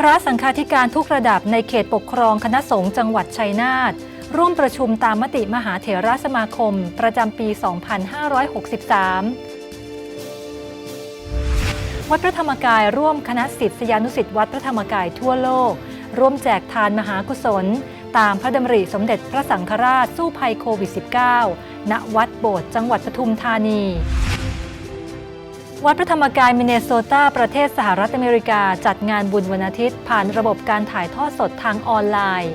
พระสังฆาธิการทุกระดับในเขตปกครองคณะสงฆ์จังหวัดชัยนาทร่วมประชุมตามมติมหาเถรสมาคม ประจำปี 2563วัดพระธรรมกายร่วมคณะศิษยานุศิษย์วัดพระธรรมกายทั่วโลก ร่วมแจกทานมหากุศล ตามพระดำริสมเด็จพระสังฆราชสู้ภัยโควิด -19 ณวัดโบสถ์จังหวัดปทุมธานี วัดพระธรรมกายมินเนโซตาประเทศสหรัฐอเมริกา จัดงานบุญวันอาทิตย์ ผ่านระบบการถ่ายทอดสดทางออนไลน์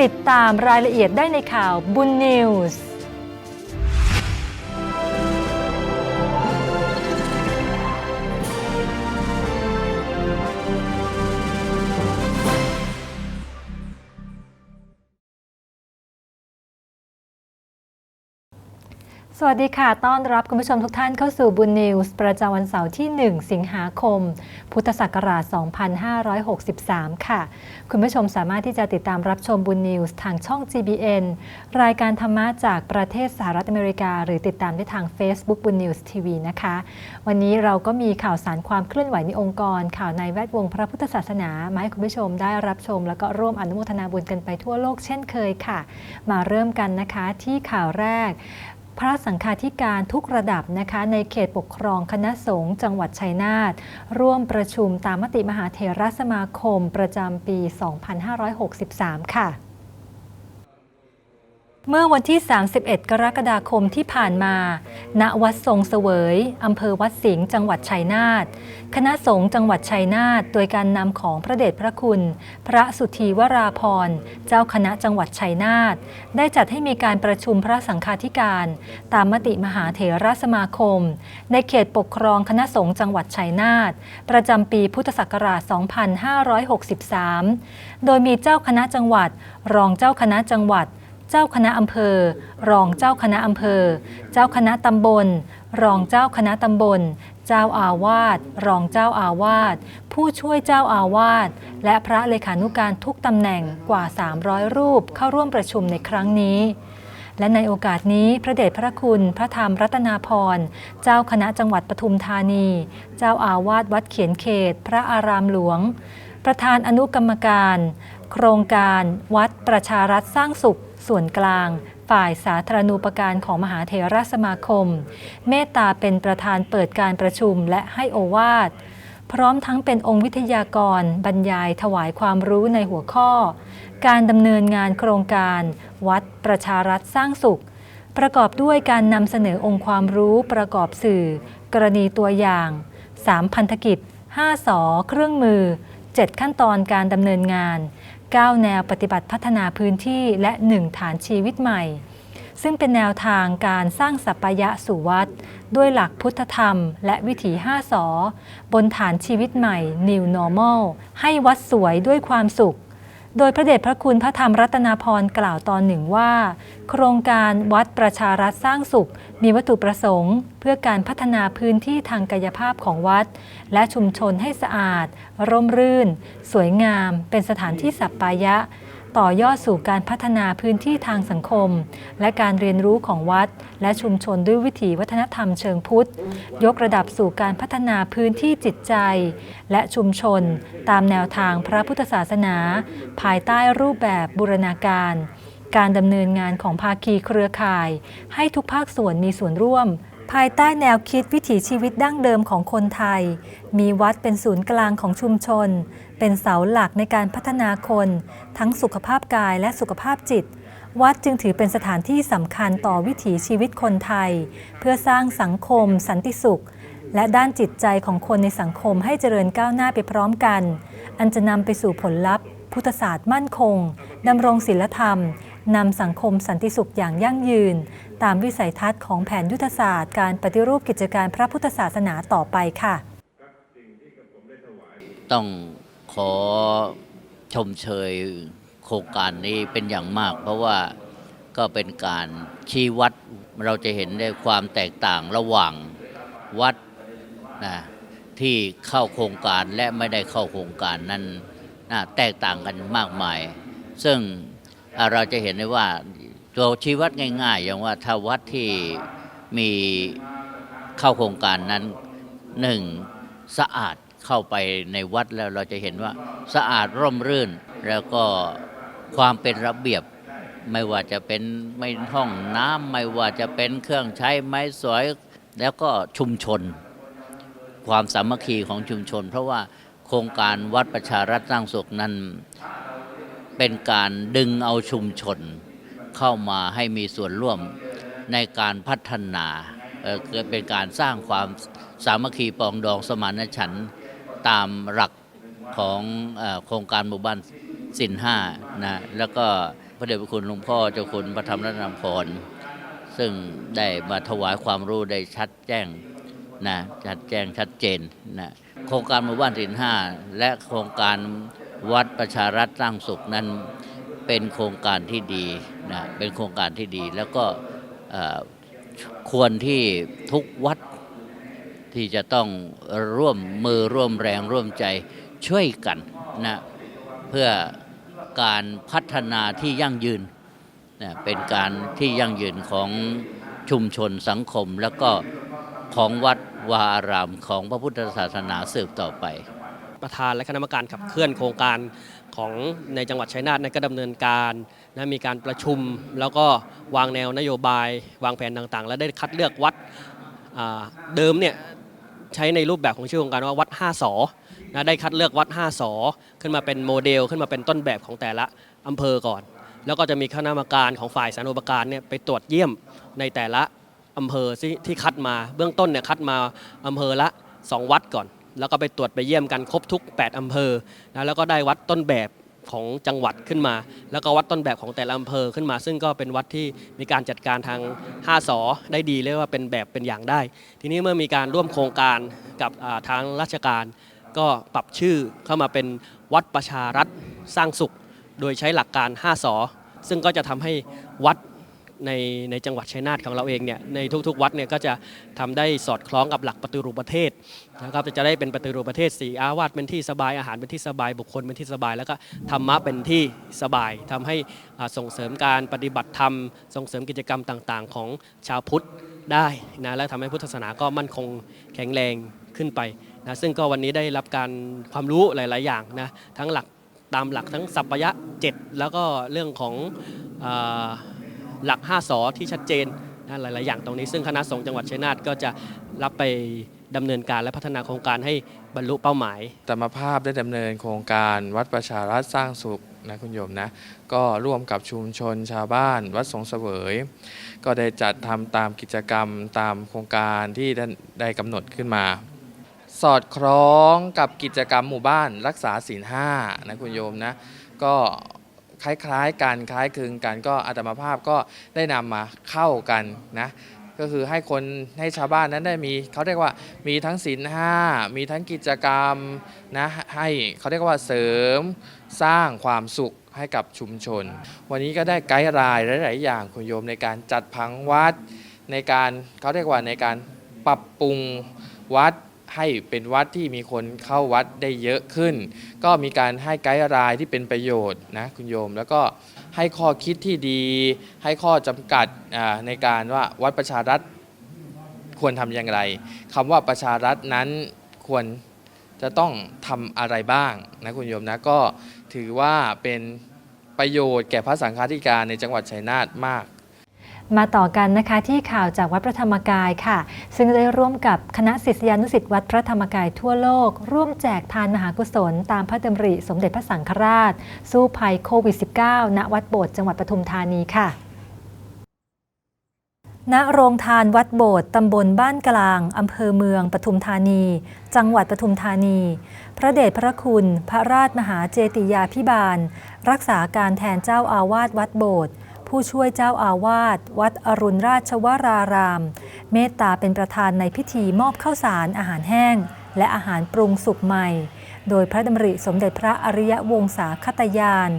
ติดตามรายละเอียดได้ในข่าวบุญนิวส์ สวัสดีค่ะ ต้อนรับคุณผู้ชมทุกท่านเข้าสู่บุญนิวส์ประจำวันเสาร์ที่ 1 สิงหาคม พุทธศักราช 2563 ค่ะ คุณผู้ชมสามารถที่จะติดตามรับชมบุญนิวส์ทางช่อง GBN รายการธรรมะจากประเทศสหรัฐอเมริกา หรือติดตามได้ทาง Facebook บุญนิวส์ทีวีนะคะ วันนี้เราก็มีข่าวสารความเคลื่อนไหวในองค์กร ข่าวในแวดวงพระพุทธศาสนามาให้คุณผู้ชมได้รับชม แล้วก็ร่วมอนุโมทนาบุญกันไปทั่วโลกเช่นเคยค่ะ มาเริ่มกันนะคะที่ข่าวแรก พระสังฆาธิการทุกระดับนะคะในเขตปกครองคณะสงฆ์จังหวัดชัยนาทร่วมประชุมตามมติมหาเถรสมาคมประจำปี 2563 ค่ะ เมื่อวันที่ 31 กรกฎาคมที่ผ่านมา ณ วัดทรงเสวย อำเภอวัดสิงห์ จังหวัดชัยนาท คณะสงฆ์จังหวัดชัยนาท โดยการนำของพระเดชพระคุณ พระสุธีวราพร เจ้าคณะจังหวัดชัยนาท ได้จัดให้มีการประชุมพระสังฆาธิการ ตามมติมหาเถรสมาคม ในเขตปกครองคณะสงฆ์จังหวัดชัยนาท ประจำปีพุทธศักราช 2563 โดยมีเจ้าคณะจังหวัด รองเจ้าคณะจังหวัด เจ้าคณะอำเภอ รองเจ้าคณะอำเภอ เจ้าคณะตำบล รองเจ้าคณะตำบล เจ้าอาวาส รองเจ้าอาวาส ผู้ช่วยเจ้าอาวาส และพระเลขานุการทุกตำแหน่งกว่า 300 รูปเข้าร่วมประชุมในครั้งนี้และในโอกาสนี้พระเดชพระคุณพระธรรมรัตนาพร เจ้าคณะจังหวัดปทุมธานี เจ้าอาวาสวัดเขียนเขต พระอารามหลวง ประธานอนุกรรมการ โครงการ วัดประชารัฐสร้างสุข ส่วนกลาง ฝ่ายสาธารณูปการของมหาเถรสมาคม เมตตาเป็นประธานเปิดการประชุมและให้โอวาท พร้อมทั้งเป็นองค์วิทยากร บรรยายถวายความรู้ในหัวข้อ การดำเนินงานโครงการ วัดประชารัฐสร้างสุข ประกอบด้วยการนำเสนอองค์ความรู้ประกอบสื่อ กรณีตัวอย่าง3พันธกิจ5สอเครื่องมือ 7 ขั้นตอนการดำเนินงาน 9 แนวปฏิบัติพัฒนาพื้นที่และ 1 ฐานชีวิตใหม่ ซึ่งเป็นแนวทางการสร้างสัปปายะสู่วัด ด้วยหลักพุทธธรรม และวิถี5สอบนฐานชีวิตใหม่ New Normal ให้วัดสวยด้วยความสุข โดยพระเดชพระคุณพระธรรมรัตนาพรกล่าวตอนหนึ่งว่า โครงการวัดประชารัฐสร้างสุข มีวัตถุประสงค์ เพื่อการพัฒนาพื้นที่ทางกายภาพของวัด และชุมชนให้สะอาด ร่มรื่น สวยงาม เป็นสถานที่สัปปายะ ต่อยอดสู่การพัฒนาพื้นที่ทางสังคม และการเรียนรู้ของวัด และชุมชนด้วยวิถีวัฒนธรรมเชิงพุทธ ยกระดับสู่การพัฒนาพื้นที่จิตใจ และชุมชน ตามแนวทางพระพุทธศาสนา ภายใต้รูปแบบบูรณาการ การดำเนินงานของภาคีเครือข่าย ให้ทุกภาคส่วนมีส่วนร่วม ภายใต้แนวคิดวิถีชีวิตดั้งเดิมของคนไทย มีวัดเป็นศูนย์กลางของชุมชน เป็นเสาหลักในการพัฒนาคน ทั้งสุขภาพกายและสุขภาพจิต วัดจึงถือเป็นสถานที่สำคัญต่อวิถีชีวิตคนไทย เพื่อสร้างสังคม สันติสุข และด้านจิตใจของคนในสังคมให้เจริญก้าวหน้าไปพร้อมกัน อันจะนำไปสู่ผลลัพธ์ พุทธศาสตร์มั่นคงดำรงศีลธรรม นำสังคมสันติสุขอย่างยั่งยืน ตามวิสัยทัศน์ของแผนยุทธศาสตร์การปฏิรูปกิจการพระพุทธศาสนาต่อไปค่ะ ต้องขอชมเชยโครงการนี้เป็นอย่างมาก เพราะว่าก็เป็นการชี้วัดเราจะเห็นได้ความแตกต่างระหว่างวัดนะที่เข้าโครงการและไม่ได้เข้าโครงการนั้นนะแตกต่างกันมากมาย ซึ่ง เราจะเห็นได้ว่าตัวชี้วัดง่าย ๆ อย่างว่าถ้าวัดที่มีเข้าโครงการนั้นหนึ่งสะอาดเข้าไปในวัดแล้วเราจะเห็นว่าสะอาดร่มรื่น แล้วก็ความเป็นระเบียบไม่ว่าจะเป็นไม่ห้องน้ำไม่ว่าจะเป็นเครื่องใช้ไม้สอยแล้วก็ชุมชน ความสามัคคีของชุมชน เพราะว่าโครงการวัดประชารัฐสร้างสุขนั้น เป็นการดึงเอาชุมชนเข้ามาให้มีส่วนร่วมในการพัฒนาเออเกิดเป็นการสร้างความสามัคคีปองดองสมานฉันท์ตามหลักของโครงการหมู่บ้านสินห้านะแล้วก็พระเดชพระคุณหลวงพ่อเจ้าคุณพระธรรมรัตนพรซึ่งได้มาถวายความรู้ได้ชัดแจ้งนะชัดแจ้งชัดเจนนะโครงการหมู่บ้านสินห้าและโครงการ วัดประชารัฐสร้างสุขนั้นเป็นโครงการที่ดีนะเป็นโครงการที่ดี แล้วก็ควรที่ทุกวัดที่จะต้องร่วมมือร่วมแรงร่วมใจช่วยกันนะเพื่อการพัฒนาที่ยั่งยืนนะเป็นการที่ยั่งยืนของชุมชนสังคม แล้วก็ของวัดวาอารามของพระพุทธศาสนาสืบต่อไป ประธานและคณะกรรมการขับเคลื่อนโครงการของในจังหวัดชัยนาทนั้นก็ดำเนินการนะมีการประชุม แล้วก็วางแนวนโยบาย วางแผนต่างๆ และได้คัดเลือกวัดอ่าเดิมเนี่ยใช้ในรูปแบบของชื่อโครงการว่าวัด 5สอนะได้คัดเลือกวัด 5สอขึ้นมาเป็นโมเดล ขึ้นมาเป็นต้นแบบของแต่ละอำเภอก่อน แล้วก็จะมีคณะกรรมการของฝ่ายสาธารณูปการเนี่ยไปตรวจเยี่ยมในแต่ละอำเภอที่ที่คัดมาเบื้องต้นเนี่ยคัดมาอำเภอละ 2 วัดก่อน แล้วก็ไปตรวจไปเยี่ยมกันครบทุก 8 อำเภอนะแล้วก็ได้วัดต้นแบบของจังหวัดขึ้นมา แล้วก็วัดต้นแบบของแต่ละอำเภอขึ้นมา ซึ่งก็เป็นวัดที่มีการจัดการทาง 5สอได้ดีเรียกว่าเป็นแบบเป็นอย่างได้ ทีนี้เมื่อมีการร่วมโครงการกับทางราชการ ก็ปรับชื่อเข้ามาเป็นวัดประชารัฐสร้างสุข โดยใช้หลักการ 5สอซึ่งก็จะทำให้วัด ในในจังหวัดชัยนาทของเราเองเนี่ยในทุกๆ วัดเนี่ยก็จะทำได้สอดคล้องกับหลักปฏิรูปประเทศนะครับจะได้เป็นปฏิรูปประเทศสีอาวาสเป็นที่สบายอาหารเป็นที่สบายบุคคลเป็นที่สบาย แล้วก็ธรรมะเป็นที่สบายทำให้ส่งเสริมการปฏิบัติธรรม ส่งเสริมกิจกรรมต่างๆ ของชาวพุทธได้นะและทำให้พุทธศาสนาก็มั่นคงแข็งแรงขึ้นไปนะซึ่งก็วันนี้ได้รับการความรู้หลาย ๆ อย่างนะทั้งหลักตามหลักทั้งสัพพยะ 7 แล้วก็เรื่องของอ หลัก 5สอที่ชัดเจนนะหลาย ๆ อย่างตรงนี้ ซึ่งคณะสงฆ์จังหวัดชัยนาทก็จะรับไปดำเนินการและพัฒนาโครงการให้บรรลุเป้าหมาย ธรรมภาพได้ดำเนินโครงการวัดประชารัฐสร้างสุขนะคุณโยมนะ ก็ร่วมกับชุมชนชาวบ้าน วัดสงเสวย ก็ได้จัดทำตามกิจกรรมตามโครงการที่ได้กำหนดขึ้นมา สอดคล้องกับกิจกรรมหมู่บ้านรักษาศีลห้านะคุณโยมนะ ก็ คล้ายๆกันคล้ายคลึงกันก็อาตมาภาพก็ได้นำมาเข้ากันนะก็คือให้คนให้ชาวบ้านนั้นได้มีเขาเรียกว่ามีทั้งศีลห้ามีทั้งกิจกรรมนะให้เขาเรียกว่าเสริมสร้างความสุขให้กับชุมชน วันนี้ก็ได้ไกด์ไลน์หลาย ๆ อย่างคุณโยมในการจัดผังวัดในการเขาเรียกว่าในการปรับปรุงวัด ให้เป็นวัดที่มีคนเข้าวัดได้เยอะขึ้น ก็มีการให้ไกด์ไลน์ที่เป็นประโยชน์นะคุณโยม แล้วก็ให้ข้อคิดที่ดี ให้ข้อจำกัดในการว่าวัดประชารัฐควรทำอย่างไรคำว่าประชารัฐนั้นควรจะต้องทำอะไรบ้างนะคุณโยมนะก็ถือว่าเป็นประโยชน์แก่พระสังฆาธิการในจังหวัดชัยนาทมาก มาต่อกันนะคะที่ข่าวจากวัดพระธรรมกายค่ะ ซึ่งได้ร่วมกับคณะศิษยานุศิษย์วัดพระธรรมกายทั่วโลก ร่วมแจกทานมหากุศล ตามพระดำริสมเด็จพระสังฆราช สู้ภัยโควิด -19 ณวัดโบสถ์จังหวัดปทุมธานีค่ะณโรงทานวัดโบสถ์ตำบลบ้านกลาง อำเภอเมืองปทุมธานี จังหวัดปทุมธานี พระเดชพระคุณ พระราชมหาเจติยาพิบาล รักษาการแทนเจ้าอาวาสวัดโบสถ์ ผู้ช่วยเจ้าอาวาสวัดอรุณราชวราราม เมตตาเป็นประธานในพิธีมอบข้าวสารอาหารแห้ง และอาหารปรุงสุกใหม่ โดยพระดำริสมเด็จพระอริยวงศาคตยาน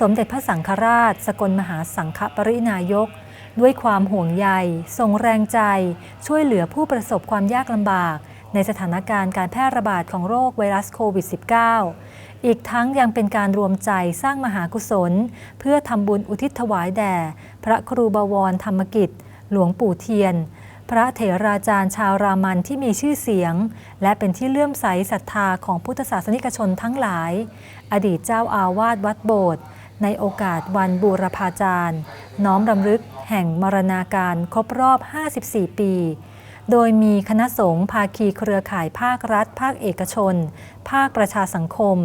สมเด็จพระสังฆราช สกลมหาสังฆปรินายก ด้วยความห่วงใยส่งแรงใจ ช่วยเหลือผู้ประสบความยากลำบากในสถานการณ์การแพร่ระบาดของโรคไวรัสโควิด -19 อีกทั้งยังเป็นการรวมใจสร้างมหากุศล เพื่อทำบุญอุทิศถวายแด่ พระครูบวรธรรมกิจ หลวงปู่เทียน พระเถราจารย์ชาวรามันที่มีชื่อเสียง และเป็นที่เลื่อมใสศรัทธาของพุทธศาสนิกชนทั้งหลาย อดีตเจ้าอาวาสวัดโบสถ์ในโอกาสวันบูรพาจารย์ น้อมรำลึกแห่งมรณาการครบรอบ 54 ปี โดยมีคณะสงฆ์ภาคีเครือข่ายภาครัฐ ภาคเอกชน ภาคประชาสังคม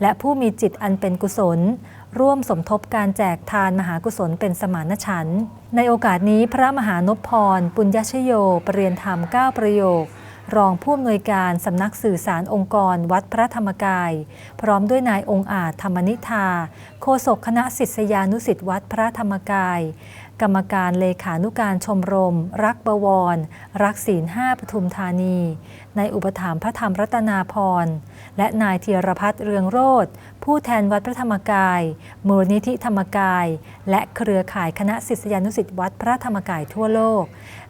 และผู้มีจิตอันเป็นกุศล ร่วมสมทบการแจกทานมหากุศลเป็นสมานฉันท์ในโอกาสนี้พระมหานพพร ปุญญชโยปรเรียนธรรม 9 ประโยค รองผู้อำนวยการสำนักสื่อสารองค์กรวัดพระธรรมกาย พร้อมด้วยนายองค์อาจธรรมนิธาโฆษกคณะศิษยานุศิษย์วัดพระธรรมกาย กรรมการเลขานุการชมรม รักบวร รักศีลห้าปทุมธานี ในอุปถัมภ์พระธรรมรัตนาพร และนายธียรพัฒน์เรืองโรธผู้แทนวัดพระธรรมกาย มูลนิธิธรรมกาย และเครือข่ายคณะศิษยานุศิษย์วัดพระธรรมกายทั่วโลก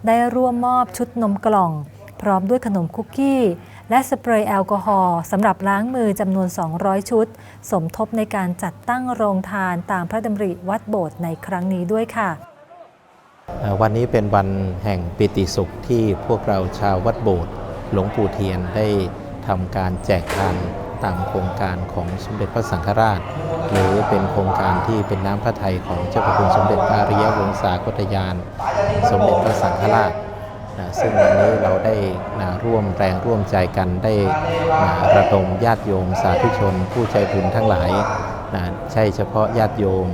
ได้ร่วมมอบชุดนมกล่อง พร้อมด้วยขนมคุกกี้และสเปรย์แอลกอฮอล์สำหรับล้างมือจำนวน 200 ชุด สมทบในการจัดตั้งโรงทานตามพระดำริวัดโบสถ์ในครั้งนี้ด้วยค่ะ วันนี้เป็นวันแห่งปิติสุขที่พวกเราชาววัดโบสถ์หลวงปู่เทียนได้ทำการแจกทานตามโครงการของสมเด็จพระสังฆราช หรือเป็นโครงการที่เป็นน้ำพระทัยของเจ้าพระคุณสมเด็จพระอริยวงศาคตยาน สมเด็จพระสังฆราชนะซึ่งวันนี้เราได้นะร่วมแรงร่วมใจกันได้นะระดมญาติโยมสาธุชน ผู้ใจบุญทั้งหลายนะใช่เฉพาะญาติโยม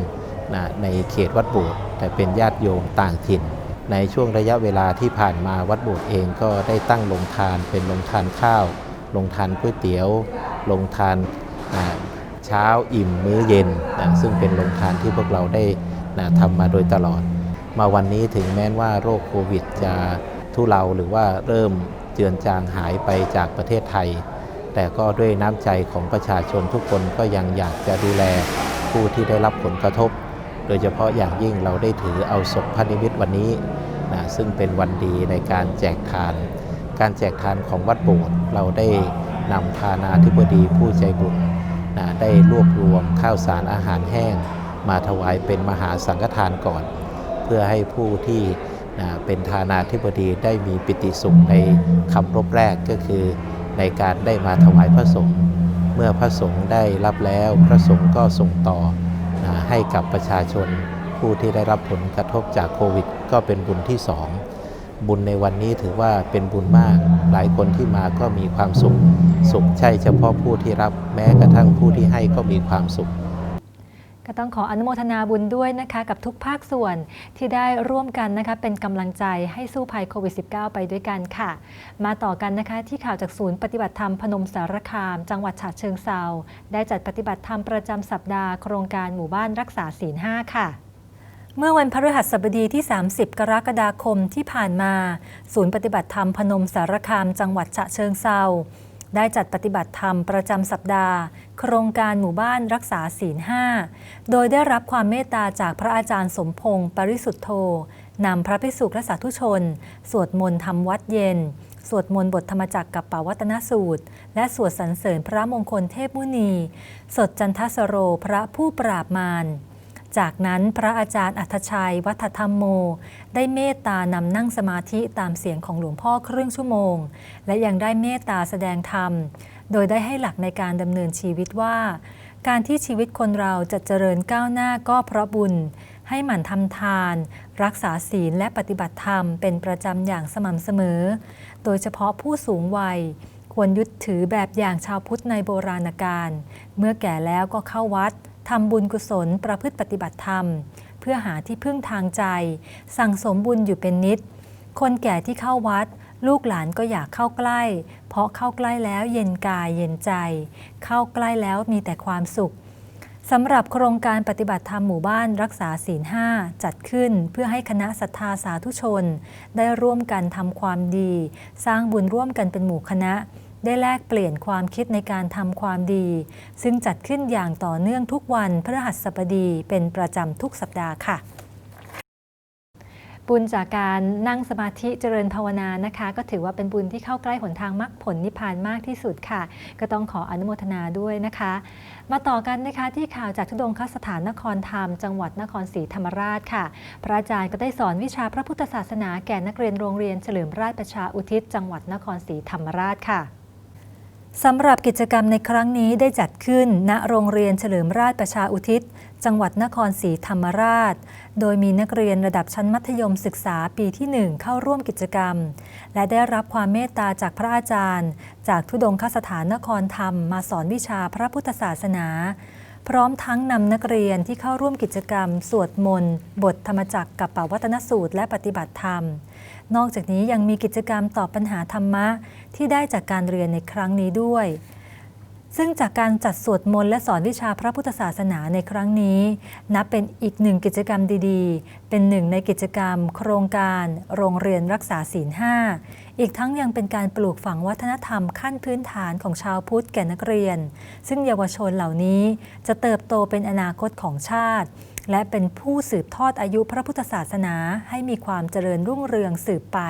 นะในเขตวัดโบสถ์แต่เป็นญาติโยมต่างถิ่น ในช่วงระยะเวลาที่ผ่านมาวัดโบสถ์เองก็ได้ตั้งโรงทานเป็นโรงทานข้าวโรงทานก๋วยเตี๋ยวโรงทานเช้าอิ่มมื้อเย็นนะซึ่งเป็นโรงทานที่พวกเราได้นะทำมาโดยตลอด มาวันนี้ถึงแม้ว่าโรคโควิดจะทุเลาหรือว่าเริ่มเจือนจางหายไปจากประเทศไทย แต่ก็ด้วยน้ำใจของประชาชนทุกคนก็ยังอยากจะดูแลผู้ที่ได้รับผลกระทบ โดยเฉพาะอย่างยิ่งเราได้ถือเอาศพพระนิมิตวันนี้นะซึ่งเป็นวันดีในการแจกทาน การแจกทานของวัดโบสถ์เราได้นำทานาธิบดีผู้ใจบุญนะได้รวบรวมข้าวสารอาหารแห้ง มาถวายเป็นมหาสังฆทานก่อน เพื่อให้ผู้ที่นะเป็นทานาธิบดีได้มีปิติสุขในคำรบแรกก็คือในการได้มาถวายพระสงฆ์เมื่อพระสงฆ์ได้รับแล้วพระสงฆ์ก็ส่งต่อ ให้กับประชาชนผู้ที่ได้รับผลกระทบจากโควิด ก็เป็นบุญที่สองบุญในวันนี้ถือว่าเป็นบุญมาก หลายคนที่มาก็มีความสุข สุขใช่เฉพาะผู้ที่รับ แม้กระทั่งผู้ที่ให้ก็มีความสุข ก็ต้องขออนุโมทนาบุญด้วยนะคะ กับทุกภาคส่วนที่ได้ร่วมกันนะคะ เป็นกำลังใจให้สู้ภัยโควิด -19 ไปด้วยกันค่ะ มาต่อกันนะคะที่ข่าวจากศูนย์ปฏิบัติธรรมพนมสารคาม จังหวัดฉะเชิงเซาได้จัดปฏิบัติธรรมประจำสัปดาห์โครงการหมู่บ้านรักษาศีล5ค่ะเมื่อวันพฤหัสบดีที่ 30 กรกฎาคมที่ผ่านมา ศูนย์ปฏิบัติธรรมพนมสารคามจังหวัดฉะเชิงเซา ได้จัดปฏิบัติธรรมประจำสัปดาห์ โครงการหมู่บ้านรักษาศีลห้าโดยได้รับความเมตตาจากพระอาจารย์สมพงศ์ปริสุทธโธนำพระภิกษุและสาธุชน สวดมนต์ทำวัดเย็น สวดมนต์บทธรรมจักรกับปวัตนสูตร และสวดสรรเสริญพระมงคลเทพมุนี สดจันทสโรพระผู้ปราบมาร จากนั้นพระอาจารย์อัธชัย วัฒธรรมโม ได้เมตตานำนั่งสมาธิตามเสียงของหลวงพ่อครึ่งชั่วโมง และยังได้เมตตาแสดงธรรม โดยได้ให้หลักในการดำเนินชีวิตว่า การที่ชีวิตคนเราจะเจริญก้าวหน้าก็เพราะบุญ ให้หมั่นทำทาน รักษาศีลและปฏิบัติธรรมเป็นประจำอย่างสม่ำเสมอ โดยเฉพาะผู้สูงวัยควรยึดถือแบบอย่างชาวพุทธในโบราณกาลเมื่อแก่แล้วก็เข้าวัด ทำบุญกุศลประพฤติปฏิบัติธรรม เพื่อหาที่พึ่งทางใจ สั่งสมบุญอยู่เป็นนิด คนแก่ที่เข้าวัด ลูกหลานก็อยากเข้าใกล้ เพราะเข้าใกล้แล้วเย็นกายเย็นใจ เข้าใกล้แล้วมีแต่ความสุขสำหรับโครงการปฏิบัติธรรมหมู่บ้านรักษาศีลห้าจัดขึ้นเพื่อให้คณะศรัทธาสาธุชน ได้ร่วมกันทำความดี สร้างบุญร่วมกันเป็นหมู่คณะ ได้แลกเปลี่ยนความคิดในการทำความดี ซึ่งจัดขึ้นอย่างต่อเนื่องทุกวันพฤหัสบดีเป็นประจำทุกสัปดาห์ค่ะบุญจากการนั่งสมาธิเจริญภาวนานะคะ ก็ถือว่าเป็นบุญที่เข้าใกล้หนทางมรรคผลนิพพานมากที่สุดค่ะ ก็ต้องขออนุโมทนาด้วยนะคะ มาต่อกันนะคะที่ข่าวจากทุดงคสถานนครธรรม จังหวัดนครศรีธรรมราชค่ะ พระอาจารย์ก็ได้สอนวิชาพระพุทธศาสนาแก่นักเรียนโรงเรียนเฉลิมราชประชาอุทิศ จังหวัดนครศรีธรรมราชค่ะ สำหรับกิจกรรมในครั้งนี้ได้จัดขึ้น ณ โรงเรียนเฉลิมราชประชาอุทิศ จังหวัดนครศรีธรรมราช โดยมีนักเรียนระดับชั้นมัธยมศึกษาปีที่ 1 เข้าร่วมกิจกรรม และได้รับความเมตตาจากพระอาจารย์ จากทุดงคสถานนครธรรมมาสอนวิชาพระพุทธศาสนา พร้อมทั้งนำนักเรียนที่เข้าร่วมกิจกรรม สวดมนต์ บทธรรมจักรกับปวัตนสูตรและปฏิบัติธรรม นอกจากนี้ยังมีกิจกรรมตอบปัญหาธรรมะ ที่ได้จากการเรียนในครั้งนี้ด้วย ซึ่งจากการจัดสวดมนต์และสอนวิชาพระพุทธศาสนาในครั้งนี้ นับเป็นอีกหนึ่งกิจกรรมดีๆ เป็นหนึ่งในกิจกรรม โครงการ โรงเรียนรักษาศีลห้า อีกทั้งยังเป็นการปลูกฝังวัฒนธรรมขั้นพื้นฐานของชาวพุทธแก่นักเรียน ซึ่งเยาวชนเหล่านี้จะเติบโตเป็นอนาคตของชาติ และเป็นผู้สืบทอดอายุพระพุทธศาสนาให้มีความเจริญรุ่งเรืองสืบไป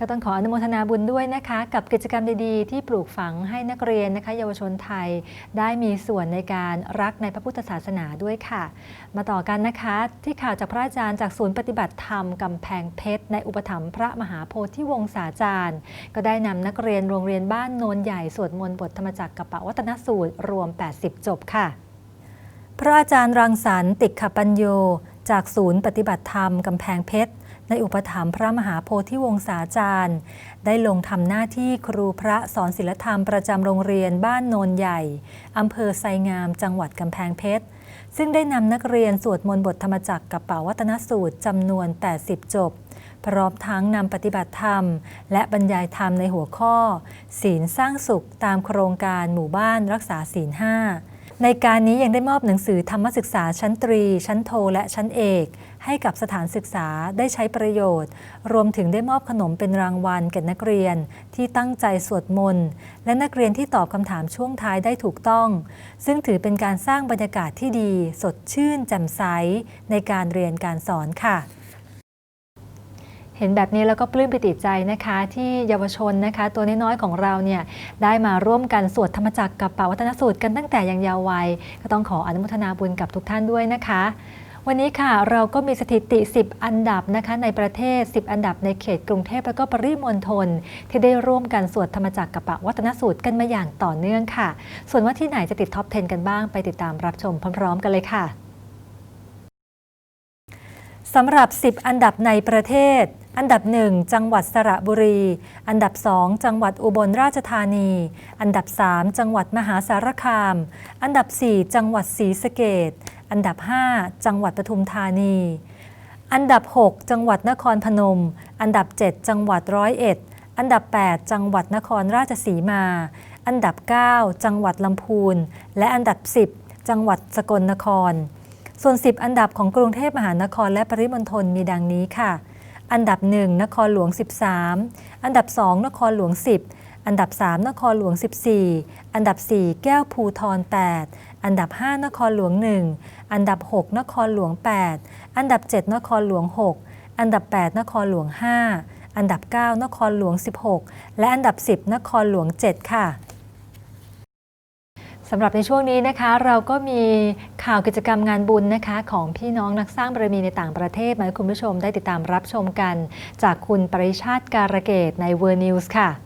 ก็ต้องขออนุโมทนาบุญด้วยนะคะ กับกิจกรรมดีๆ ที่ปลูกฝังให้นักเรียนนะคะ เยาวชนไทยได้มีส่วนในการรักในพระพุทธศาสนาด้วยค่ะ มาต่อกันนะคะ ที่ข่าวจากพระอาจารย์จากศูนย์ปฏิบัติธรรมกำแพงเพชร ในอุปถัมภ์พระมหาโพธิวงศาจารย์ ก็ได้นำนักเรียนโรงเรียนบ้านโนนใหญ่สวดมนต์บทธรรมจักรกับปวัตนสูตรรวม 80 จบค่ะ พระอาจารย์รังสรรค์ติขปัญโยจากศูนย์ปฏิบัติธรรมกำแพงเพชร ในอุปถัมภ์พระมหาโพธิวงศาจารย์ ได้ลงทำหน้าที่ครูพระสอนศิลธรรมประจำโรงเรียนบ้านโนนใหญ่อำเภอไซงาม จังหวัดกำแพงเพชร ซึ่งได้นำนักเรียนสวดมนต์บทธรรมจักรกับป่าวัตนสูตรจำนวน 80 จบ พร้อมทั้งนำปฏิบัติธรรม และบรรยายธรรมในหัวข้อ ศีลสร้างสุขตามโครงการหมู่บ้านรักษาศีลห้า ในการนี้ยังได้มอบหนังสือธรรมศึกษาชั้นตรี ชั้นโทและชั้นเอก ให้กับสถานศึกษาได้ใช้ประโยชน์ รวมถึงได้มอบขนมเป็นรางวัลแก่นักเรียน ที่ตั้งใจสวดมนต์และนักเรียนที่ตอบคำถามช่วงท้ายได้ถูกต้อง ซึ่งถือเป็นการสร้างบรรยากาศที่ดี สดชื่นแจ่มใสในการเรียนการสอนค่ะ เห็นแบบนี้แล้วก็ปลื้มปิติใจนะคะ ที่เยาวชนนะคะ ตัวน้อยๆของเราเนี่ยได้มาร่วมกันสวดธรรมจักรกับป่าวัฒนสูตรกันตั้งแต่ยังเยาว์วัย ก็ต้องขออนุโมทนาบุญกับทุกท่านด้วยนะคะ วันนี้ค่ะเราก็มีสถิติ 10 อันดับนะคะ ในประเทศ 10 อันดับในเขตกรุงเทพแล้วก็ปริมณฑลที่ได้ร่วมกันสวดธรรมจักรกับปะวัฒนสูตรกันมาอย่างต่อเนื่องค่ะ ส่วนว่าที่ไหนจะติดท็อป 10 กันบ้างไปติดตามรับชมพร้อม ๆ กันเลยค่ะสำหรับ 10 อันดับในประเทศ อันดับ 1 จังหวัดสระบุรี อันดับ 2 จังหวัดอุบลราชธานี อันดับ 3 จังหวัดมหาสารคาม อันดับ 4 จังหวัดศรีสะเกดอันดับ 5 จังหวัดปทุมธานี อันดับ 6 จังหวัดนครพนม อันดับ 7 จังหวัดร้อยเอ็ด อันดับ 8 จังหวัดนครราชสีมา อันดับ 9 จังหวัดลำพูน และอันดับ 10 จังหวัดสกลนคร ส่วน 10 อันดับของกรุงเทพมหานครและปริมณฑลมีดังนี้ค่ะ อันดับ 1 นครหลวง 13 อันดับ 2 นครหลวง 10 อันดับ 3 นครหลวง 14 อันดับ 4 แก้วภูทร 8 อันดับ 5 นครหลวง 1 อันดับ 6 นครหลวง 8 อันดับ 7 นครหลวง 6 อันดับ 8 นครหลวง 5 อันดับ 9 นครหลวง 16 และอันดับ 10 นครหลวง 7 ค่ะ สำหรับในช่วงนี้นะคะ เราก็มีข่าวกิจกรรมงานบุญนะคะ ของพี่น้องนักสร้างบารมีในต่างประเทศมาให้คุณผู้ชมได้ติดตามรับชมกัน จากคุณปริชาติการะเกตในเวอร์นิวส์ค่ะ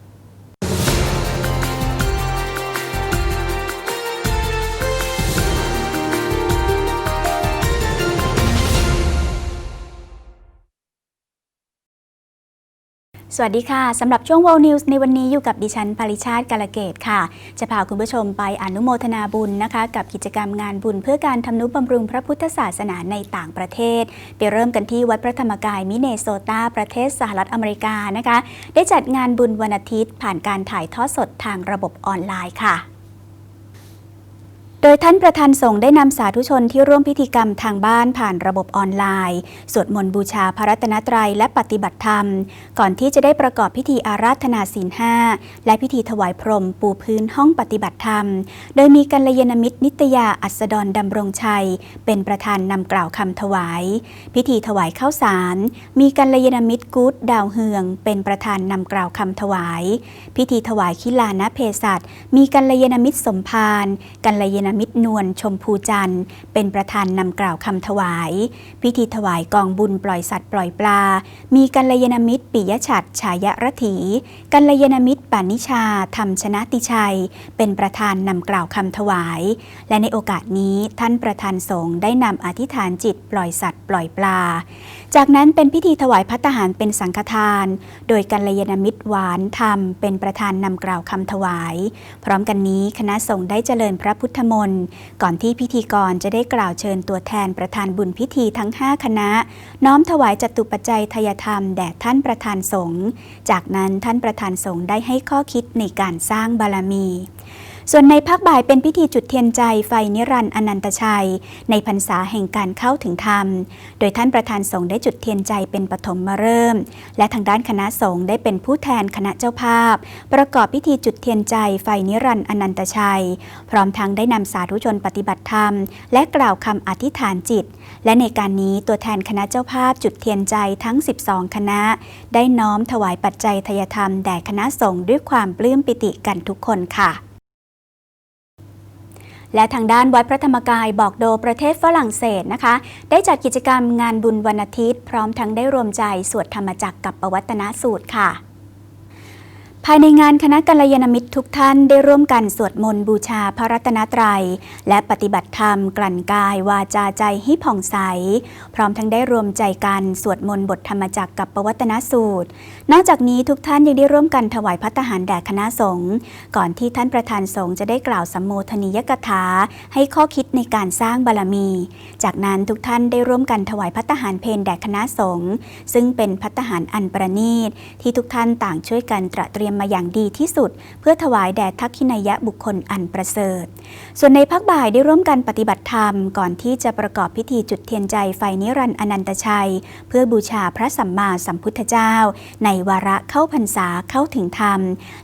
สวัสดีค่ะ สำหรับช่วง World News ในวันนี้อยู่กับดิฉันปริชาติกาลเกตค่ะ จะพาคุณผู้ชมไปอนุโมทนาบุญนะคะ กับกิจกรรมงานบุญเพื่อการทำนุบำรุงพระพุทธศาสนาในต่างประเทศ ไปเริ่มกันที่วัดพระธรรมกายมิเนโซตาประเทศสหรัฐอเมริกานะคะ ได้จัดงานบุญวันอาทิตย์ ผ่านการถ่ายทอดสดทางระบบออนไลน์ค่ะ โดยท่านประธานสงฆ์ได้นำสาธุชนที่ร่วมพิธีกรรมทางบ้านผ่านระบบออนไลน์ สวดมนต์บูชาพระรัตนตรัยและปฏิบัติธรรม ก่อนที่จะได้ประกอบพิธีอาราธนาศีลห้าและพิธีถวายพรมปูพื้นห้องปฏิบัติธรรม โดยมีกัลยาณมิตรนิตยาอัสดรดำรงชัย เป็นประธานนำกล่าวคำถวาย พิธีถวายข้าวสาร มีกัลยาณมิตรกู๊ดดาวเฮือง เป็นประธานนำกล่าวคำถวาย พิธีถวายคิลานะเพศัตมีกัลยาณมิตรสมภารกัลยาณมิตรนวลชมพูจันทร์ เป็นประธานนำกล่าวคำถวาย พิธีถวายกองบุญปล่อยสัตว์ปล่อยปลา มีกัลยาณมิตรปิยฉัตรฉายรถีกัลยาณมิตรปานิชาธรรมชนะติชัย เป็นประธานนำกล่าวคำถวาย และในโอกาสนี้ท่านประธานสงฆ์ได้นำอธิษฐานจิตปล่อยสัตว์ปล่อยปลา จากนั้นเป็นพิธีถวายพัตหารเป็นสังฆทาน โดยกัลยาณมิตรหวานธรรมเป็นประประธานนำกล่าวคำถวาย พร้อมกันนี้คณะสงฆ์ได้เจริญพระพุทธมนต์ก่อนที่พิธีกรจะได้กล่าวเชิญตัวแทนประธานบุญพิธีทั้ง 5 คณะ น้อมถวายจตุปัจจัยทายธรรมแด่ท่านประธานสงฆ์จากนั้นท่านประธานสงฆ์ได้ให้ข้อคิดในการสร้างบารมี ส่วนในภาคบ่ายเป็นพิธีจุดเทียนใจไฟนิรันดร์อนันตชัย ในพรรษาแห่งการเข้าถึงธรรม โดยท่านประธานสงฆ์ได้จุดเทียนใจเป็นปฐมมาเริ่ม และทางด้านคณะสงฆ์ได้เป็นผู้แทนคณะเจ้าภาพ ประกอบพิธีจุดเทียนใจไฟนิรันดร์อนันตชัย พร้อมทั้งได้นำสาธุชนปฏิบัติธรรม และกล่าวคำอธิษฐานจิต และในการนี้ตัวแทนคณะเจ้าภาพจุดเทียนใจทั้ง 12 คณะ ได้น้อมถวายปัจจัยทายธรรมแด่คณะสงฆ์ด้วยความปลื้มปิติกันทุกคนค่ะ และทางด้านวัดพระธรรมกายบอกโดประเทศฝรั่งเศสนะคะ ได้จัดกิจกรรมงานบุญวันอาทิตย์ พร้อมทั้งได้รวมใจสวดธรรมจักรกับปวัตนสูตรค่ะ ภายในงานคณะกัลยาณมิตรทุกท่านได้ร่วมกันสวดมนต์บูชาพระรัตนตรัย และปฏิบัติธรรมกลั่นกายวาจาใจให้ผ่องใส พร้อมทั้งได้รวมใจกันสวดมนต์บทธรรมจักรกับปวัตนสูตร นอกจากนี้ทุกท่านยังได้ร่วมกันถวายพัตตาหารแด่คณะสงฆ์ก่อนที่ท่านประธานสงฆ์จะได้กล่าวสัมโมทนียกถาให้ข้อคิดในการสร้างบารมี จากนั้นทุกท่านได้ร่วมกันถวายพัตตาหารเพนแด่คณะสงฆ์ซึ่งเป็นพัตตาหารอันประณีตที่ทุกท่านต่างช่วยกันตระเตรียมมาอย่างดีที่สุด เพื่อถวายแด่ทักขินายะบุคคลอันประเสริฐ ส่วนในภาคบ่ายได้ร่วมกันปฏิบัติธรรม ก่อนที่จะประกอบพิธีจุดเทียนใจไฟนิรันดร์อนันตชัย เพื่อบูชาพระสัมมาสัมพุทธเจ้า ในวาระเข้าพรรษาเข้าถึงธรรม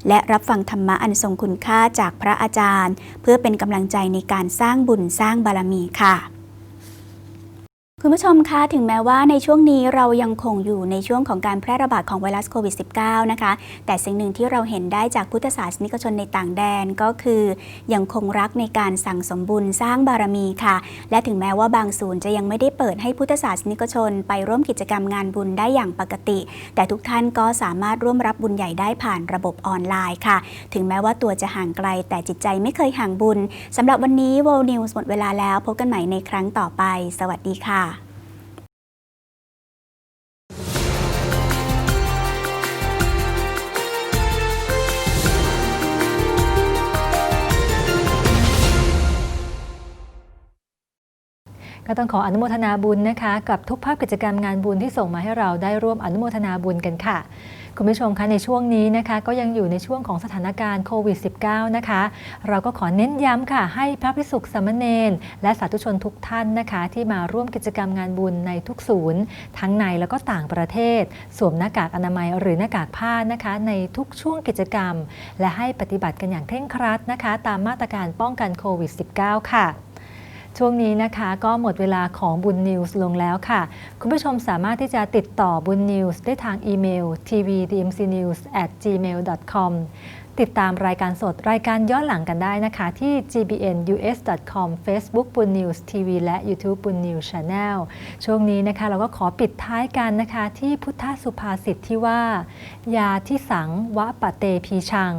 และรับฟังธรรมะอันทรงคุณค่าจากพระอาจารย์ เพื่อเป็นกำลังใจในการสร้างบุญสร้างบารมีค่ะ คุณผู้ชมคะถึงแม้ว่าในช่วงนี้เรายังคงอยู่ในช่วงของการแพร่ระบาดของไวรัสโควิด -19 นะคะ แต่สิ่งหนึ่งที่เราเห็นได้จากพุทธศาสนิกชนในต่างแดนก็คือ ยังคงรักในการสั่งสมบุญสร้างบารมีค่ะ และถึงแม้ว่าบางศูนย์จะยังไม่ได้เปิดให้พุทธศาสนิกชน ไปร่วมกิจกรรมงานบุญได้อย่างปกติ แต่ทุกท่านก็สามารถร่วมรับบุญใหญ่ได้ผ่านระบบออนไลน์ค่ะ ถึงแม้ว่าตัวจะห่างไกล แต่จิตใจไม่เคยห่างบุญสำหรับวันนี้ World News หมดเวลาแล้วพบกันใหม่ในครั้งต่อไป สวัสดีค่ะ ก็ต้องขออนุโมทนาบุญนะคะ กับทุกภาพกิจกรรมงานบุญที่ส่งมาให้เราได้ร่วมอนุโมทนาบุญกันค่ะ คุณผู้ชมคะในช่วงนี้นะคะ ก็ยังอยู่ในช่วงของสถานการณ์โควิด -19 นะคะ เราก็ขอเน้นย้ำค่ะ ให้พระภิกษุสามเณรและสาธุชนทุกท่านนะคะ ที่มาร่วมกิจกรรมงานบุญในทุกศูนย์ ทั้งในแล้วก็ต่างประเทศ สวมหน้ากากอนามัยหรือหน้ากากผ้านะคะ ในทุกช่วงกิจกรรม และให้ปฏิบัติกันอย่างเคร่งครัดนะคะ ตามมาตรการป้องกันโควิด -19 ค่ะ ช่วงนี้นะคะก็หมดเวลาของบุญนิวส์ลงแล้วค่ะ คุณผู้ชมสามารถที่จะติดต่อบุญนิวส์ได้ทางอีเมล tvdmcnews@gmail.com ติดตามรายการสดรายการย้อนหลังกันได้นะคะที่ gbnus.com Facebook บุญนิวส์ทีวีและ YouTube บุญนิวส์ชาแนลช่วงนี้นะคะเราก็ขอปิดท้ายกันนะคะ ที่พุทธสุภาษิตที่ว่า ยาที่สังวะปะเตพีชัง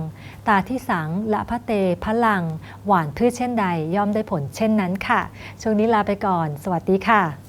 ตาที่สังละพะเตพลัง หวานพืชเช่นใด ย่อมได้ผลเช่นนั้นค่ะ ช่วงนี้ลาไปก่อน สวัสดีค่ะ